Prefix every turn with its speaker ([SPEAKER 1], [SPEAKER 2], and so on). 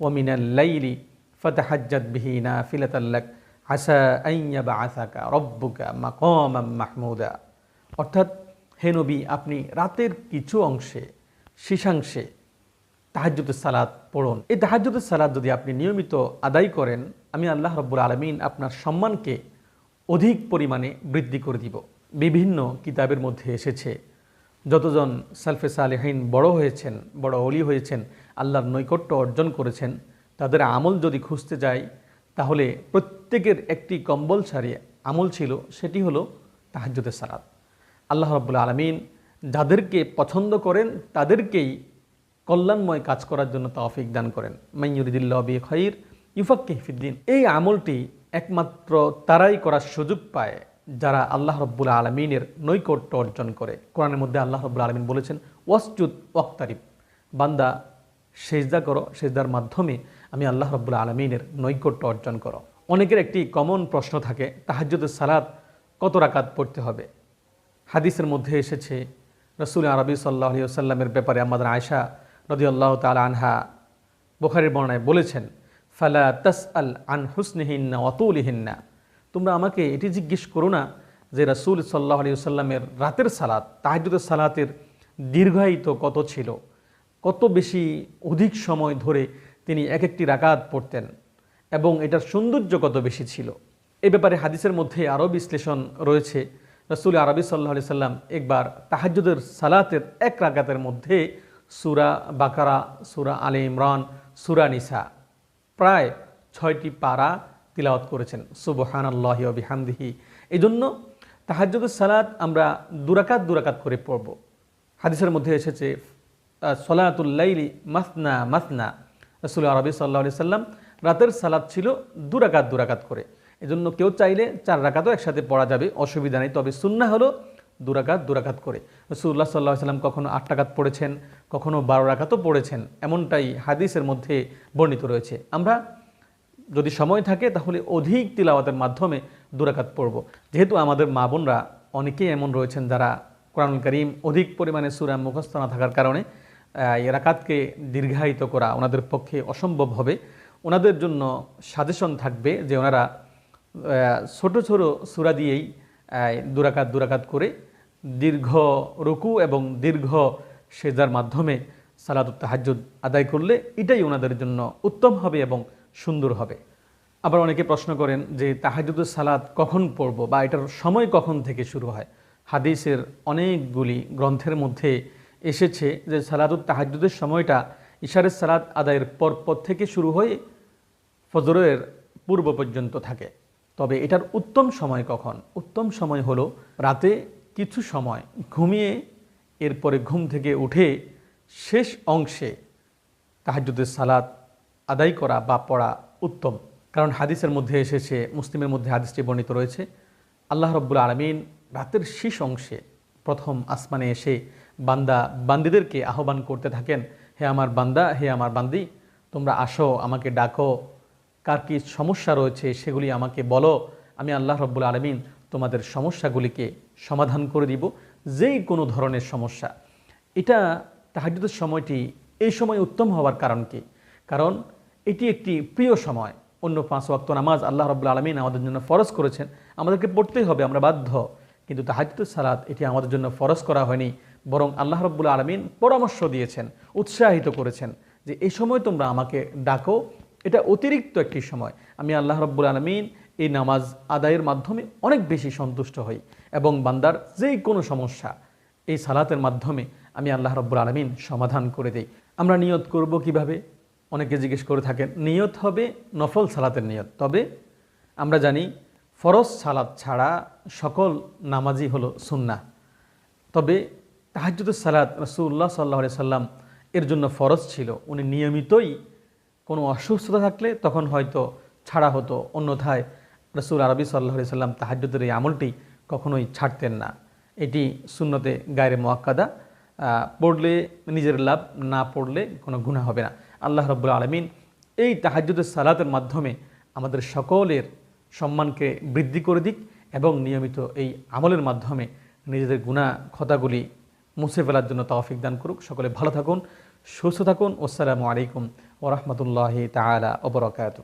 [SPEAKER 1] ওমিনাল্লাইলি ফতাহাজ্জাত বিহি না ফিলাতাল্লাক আসা আইয়া বা আসাকা রব্বুকা মাকম মাহমুদা। অর্থাৎ, হে নবী, আপনি রাতের কিছু অংশে, শীর্ষাংশে তাহাজ্জুদের সালাদ পড়ুন। এই তাহাজ্জুদের সালাদ যদি আপনি নিয়মিত আদায় করেন, আমি আল্লাহ রব্বুল আলমিন আপনার সম্মানকে অধিক পরিমাণে বৃদ্ধি করে দিব। বিভিন্ন কিতাবের মধ্যে এসেছে যতজন সালফে সালেহীন বড় হয়েছেন, বড় অলি হয়েছেন, আল্লাহর নৈকট্য অর্জন করেছেন, তাদের আমল যদি খুঁজতে যাই, তাহলে প্রত্যেকের একটি কম্বল ছাড়িয়ে আমল ছিল, সেটি হলো তাহাজ্জুদের সালাদ আল্লাহ রব্বুল আলমিন যাদেরকে পছন্দ করেন, তাদেরকেই কল্যাণময় কাজ করার জন্য তৌফিক দান করেন। মাইয়ুরিদিল্লা বি খৈর ইউফাক্কে ফিদ্দিন এই আমলটি একমাত্র তারাই করার সুযোগ পায়। যারা আল্লাহ রব্বুল আলমিনের নৈকট্য অর্জন করে। কোরআনের মধ্যে আল্লাহ রব্বুল আলমিন বলেছেন, ওয়াসজুদ ওয়াক্তারিব। বান্দা সেজদা করো, সেজদার মাধ্যমে আমি আল্লাহ রব্বুল আলমিনের নৈকট্য অর্জন করো। অনেকের একটি কমন প্রশ্ন থাকে তাহাজ্জুদের সালাদ কত রাকাত পড়তে হবে? হাদিসের মধ্যে এসেছে, রসুল আরবি সাল্লাহ সাল্লামের ব্যাপারে আমাদের আয়সা রদি আল্লাহ তাল আনহা বোখারির বর্ণায় বলেছেন, ফালা তাস আল আন হুসনিহিন্না অতুলিহিন্না তোমরা আমাকে এটি জিজ্ঞেস করো না যে রসুল সাল্লাহ আলী সাল্লামের রাতের সালাত তাহাজুদের সালাতের দীর্ঘায়িত কত ছিল? কত বেশি অধিক সময় ধরে তিনি এক একটি রাকাত পড়তেন এবং এটার সৌন্দর্য কত বেশি ছিল? এ ব্যাপারে হাদিসের মধ্যে আরও বিশ্লেষণ রয়েছে। রসুল আরবি সাল্লাহ আলি সাল্লাম একবার তাহাজুদের সালাতের এক রাকাতের মধ্যে সুরা বাকারা, সুরা আলী ইমরান, সুরা নিসা, প্রায় ছয়টি পারা তিলাওয়াত করেছেন। সুবহান আল্লাহি বিহামদিহি। এই জন্য তাহাজুদের সালাত আমরা দুরাকাত দুরাকাত করে পড়ব। হাদিসের মধ্যে এসেছে সলাতুল্লাইলি মাসনা মাসনা। রসুল আরবি সাল্লাহ সাল্লাম রাতের সালাদ ছিল দুরাকাত দুরাকাত করে। এজন্য কেউ চাইলে চার রাকাতও একসাথে পড়া যাবে, অসুবিধা নেই। তবে সুন্না হলো দুরাকাত দুরাকাত করে। রসুল্লাহ সাল্লাহ সাল্লাম কখনো আট টাকাত পড়েছেন কখনও বারো রাকাতও পড়েছেন। এমনটাই হাদিসের মধ্যে বর্ণিত রয়েছে। আমরা যদি সময় থাকে, তাহলে অধিক তিলাওয়াতের মাধ্যমে দুরাকাত পড়ব। যেহেতু আমাদের মা বোনরা অনেকেই এমন রয়েছেন যারা কোরআনুল করিম অধিক পরিমাণে সুরা মুখস্থ না থাকার কারণে এরাকাতকে দীর্ঘায়িত করা ওনাদের পক্ষে অসম্ভব হবে। ওনাদের জন্য সাজেশন থাকবে যে ওনারা ছোট ছোট সুরা দিয়েই দুরাকাত দুরাকাত করে দীর্ঘ রুকু এবং দীর্ঘ সেজার মাধ্যমে সালাদুত তাহাজুদ আদায় করলে এটাই ওনাদের জন্য উত্তম হবে এবং সুন্দর হবে। আবার অনেকে প্রশ্ন করেন যে তাহাজুদুর সালাদ কখন পড়ব বা এটার সময় কখন থেকে শুরু হয়? হাদিসের অনেকগুলি গ্রন্থের মধ্যে এসেছে যে সালাদুত তাহাজুদের সময়টা ইশারের সালাদ আদায়ের পর পর থেকে শুরু হয়ে ফজরের পূর্ব পর্যন্ত থাকে। তবে এটার উত্তম সময় কখন? উত্তম সময় হলো রাতে কিছু সময় ঘুমিয়ে এরপরে ঘুম থেকে উঠে শেষ অংশে তাহাজুদের সালাত আদায় করা বা পড়া উত্তম। কারণ হাদিসের মধ্যে এসেছে, মুসলিমের মধ্যে হাদিসটি বর্ণিত রয়েছে, আল্লাহ রব্বুল আলমিন রাতের শেষ অংশে প্রথম আসমানে এসে বান্দা, বান্দিদেরকে আহ্বান করতে থাকেন, হে আমার বান্দা, হে আমার বান্দি, তোমরা আসো, আমাকে ডাকো, কার কী সমস্যা রয়েছে সেগুলি আমাকে বলো, আমি আল্লাহ রব্বুল আলমিন তোমাদের সমস্যাগুলিকে সমাধান করে দিব, যেই কোনো ধরনের সমস্যা। এটা তাহাজুদের সময়টি এই সময় উত্তম হওয়ার কারণ কি? কারণ এটি একটি প্রিয় সময়। অন্য পাঁচ ওয়াক্ত নামাজ আল্লাহ রব্বুল আলমিন আমাদের জন্য ফরজ করেছেন। আমাদেরকে পড়তেই হবে, আমরা বাধ্য। কিন্তু তাহাজুদ সালাত, এটি আমাদের জন্য ফরজ করা হয়নি। বরং আল্লাহ রব্বুল আলমিন পরামর্শ দিয়েছেন, উৎসাহিত করেছেন যে এই সময় তোমরা আমাকে ডাকো। এটা অতিরিক্ত একটি সময়। আমি আল্লাহ রব্বুল আলমিন এই নামাজ আদায়ের মাধ্যমে অনেক বেশি সন্তুষ্ট হই এবং বান্দার যেই কোনো সমস্যা এই সালাতের মাধ্যমে আমি আল্লাহ রব্বুল আলমিন সমাধান করে দেই। আমরা নিয়ত করব কীভাবে? অনেকে জিজ্ঞেস করে থাকেন নিয়ত হবে নফল সালাতের নিয়ত। তবে আমরা জানি, ফরজ সালাত ছাড়া সকল নামাজই হলো সুন্না তবে তাহাজুদুর সালাত রসুল্লাহ সাল্লাহ সাল্লাম এর জন্য ফরজ ছিল। উনি নিয়মিতই কোনো অসুস্থতা থাকলে তখন হয়তো ছাড়া হতো। অন্যথায় রসুল আরবি সাল্লাহ সাল্লাম তাহাজুদের এই আমলটি কখনোই ছাড়তেন না। এটি শূন্যতে গায়ের মোয়াক্কাদা পড়লে নিজের লাভ না পড়লে কোনো গুণা হবে না। আল্লাহ রব্বুল আলমিন এই তাহাজুদের সালাতের মাধ্যমে আমাদের সকলের সম্মানকে বৃদ্ধি করে দিক এবং নিয়মিত এই আমলের মাধ্যমে নিজেদের গুণা ক্ষতাগুলি মুছে ফেলার জন্য তাওফিক দান করুক। সকলে ভালো থাকুন, সুস্থ থাকুন। আসসালামু আলাইকুম ওরহমতুল্লাহি তালা ওবরকাত